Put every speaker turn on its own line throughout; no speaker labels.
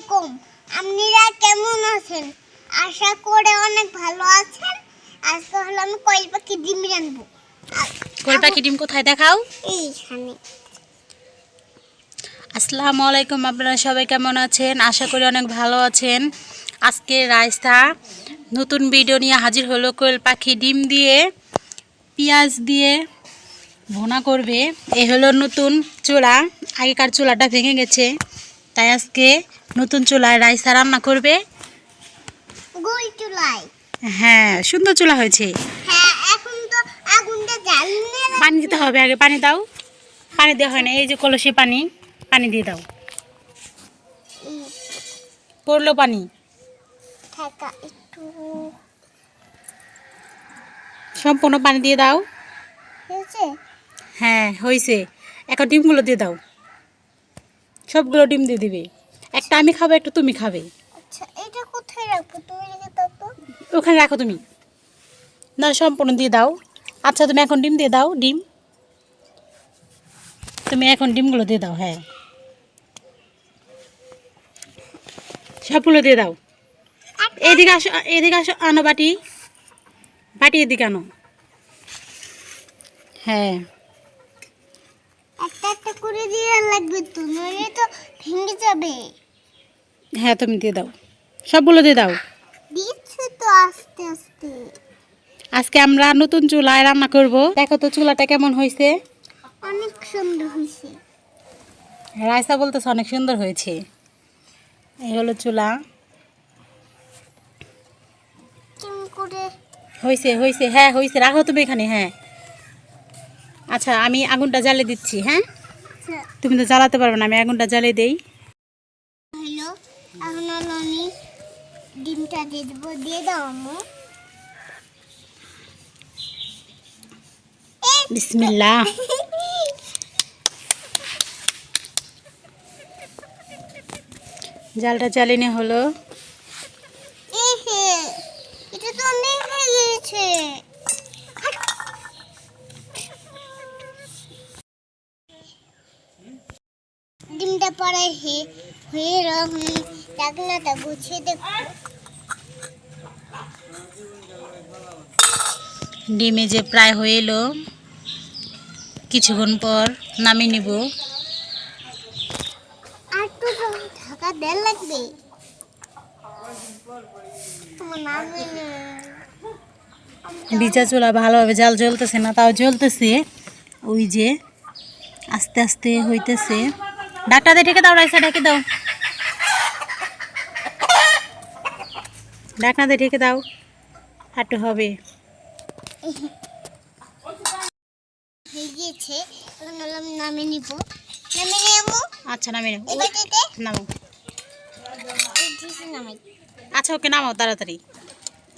আলাইকুম। আপনারা কেমন আছেন? আশা করে অনেক ভালো আছেন। আজকে হলো আমি কয়েল পাখি ডিম রানবো
কোল পাখি ডিম কোথায় দেখাও?
এইখানে।
আসসালামু আলাইকুম আপনারা সবাই কেমন আছেন? আশা করি অনেক ভালো আছেন। আজকে রায়স্তা নতুন ভিডিও নিয়ে হাজির হলো কোয়েল পাখি ডিম দিয়ে পেঁয়াজ দিয়ে ভোনা করবে। এ হলো নতুন চুলা। আগেকার চুলাটা ভেঙে গেছে। তাই আজকে নতুন চুলায় রাইসা রান্না করবে?
গোল চুলাই
হ্যাঁ সুন্দর চুলা হয়েছে।
হ্যাঁ এখন তো আগুনটা জ্বালিয়ে
পানি দিতে হবে আগে পানি দাও। পানি দেওয়া হয় না এই যে কলসি পানি পানি দিয়ে দাও। পড়ল পানি। সম্পূর্ণ পানি দিয়ে দাও।
হয়েছে?
হ্যাঁ হয়েছে। এখন ডিমগুলো দিয়ে দাও। সবগুলো ডিম দিয়ে দিবে। একটা আমি খাব একটা তুমি খাবে।
আচ্ছা এটা কোথায় রাখব? তুমি রেখে দাও তো।
ওখানে রাখো তুমি। না সম্পূর্ণ দিয়ে দাও। আচ্ছা তুমি এখন ডিম দিয়ে দাও ডিম। তুমি এখন ডিমগুলো দিয়ে দাও হ্যাঁ। সবগুলো দিয়ে দাও। এদিকে আসো এদিকে আসো আনো বাটি। বাটি এদিকে আনো। হ্যাঁ।
একটা একটা করে দিয়ে লাগবে তো নইলে তো ভেঙে যাবে।
হ্যাঁ তুমি দিয়ে দাও। সবগুলো দিয়ে দাও।
দিচ্ছে তো আস্তে আস্তে।
আজকে আমরা নতুন চুলায় রান্না করব। দেখো তো চুলাটা কেমন হয়েছে
অনেক সুন্দর হয়েছে
রায়সা বলতেছে অনেক সুন্দর হয়েছে। এই হলো চুলা। হয়েছে হয়েছে হ্যাঁ হয়েছে রাখো তুমি এখানে হ্যাঁ। আচ্ছা আমি আগুনটা জ্বালিয়ে দিচ্ছি হ্যাঁ?
আচ্ছা,
তুমি তো জ্বালাতে পারবে না আমি আগুনটা জ্বালিয়ে দেই।
এখন আমি ডিমটা দিয়ে দেবো দিয়ে দাও আম্মু।
জালটা জ্বালিয়ে হলো
এহে, এটা তো অনেক হয়ে গিয়েছে ডিমটা পরে হে হয়ে রকম ডাকনাটা গুছিয়ে দেব
ডিমে যে প্রায় হয়ে এলো কিছুক্ষণ পর নামিয়ে নিব।
আর তো ঢাকা দেন লাগবে।
ভিজা চুলা ভালোভাবে জাল জ্বলতেছে না তাও জ্বলতেছে। ওই যে আস্তে আস্তে হইতেছে। ডাক্তার দিয়ে ঢেকে দাও রাইসা ঢেকে দাও। ডাকনা দিয়ে ঢেকে দাও। একটু হবে।
গিয়েছে নামে নিব। নামে নেব?
আচ্ছা নামে আচ্ছা ওকে নামাও তাড়াতাড়ি।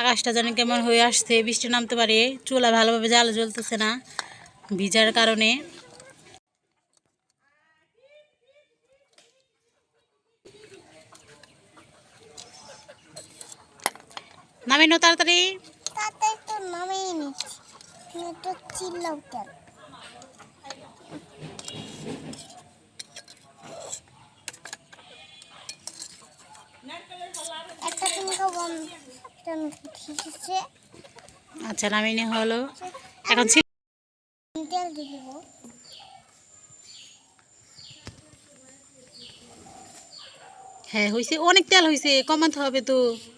আকাশটা যেন কেমন হয়ে আসছে বৃষ্টি নামতে পারে। চুলা ভালোভাবে জাল জ্বলতেছে না ভিজার কারণে নামে নাও তাড়াতাড়ি
তাতে তো নামিয়ে নিচ্ছি তুমি একটু চিল্লাও কেন একটা তুমি খাব একটা আমি ঠিক আছে
আচ্ছা নামিয়ে নেওয়া হলো। এখন
তেল দিয়ে
হ্যাঁ হয়েছে অনেক তেল হয়েছে কমাতে হবে তো।
নো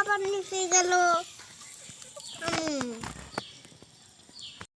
আবার নিচে গেল। হুম।